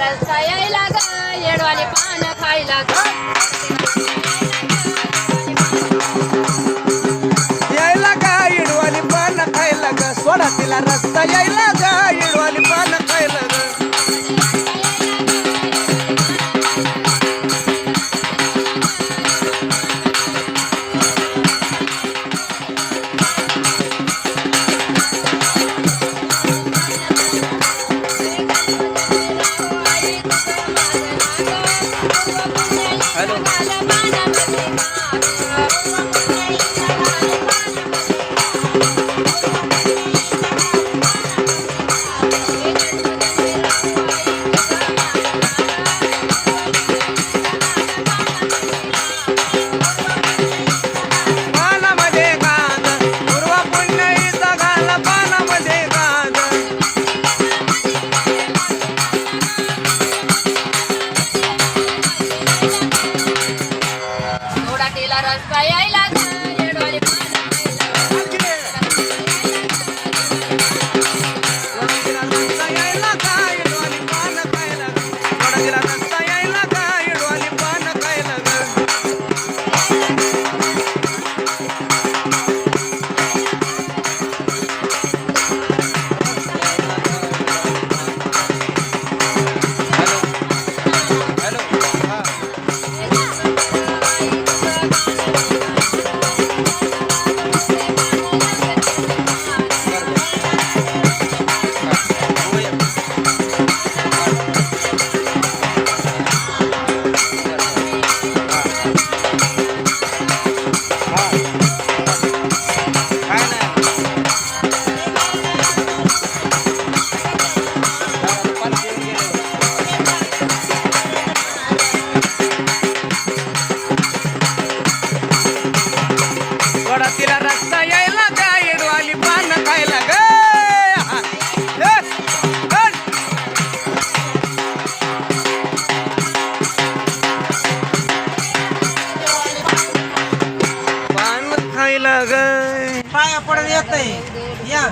रस्ता यायला ग येडवाले पान खायला का सोडा तिला रस्ता यायला पाहिला गाय पाया पडत येत या.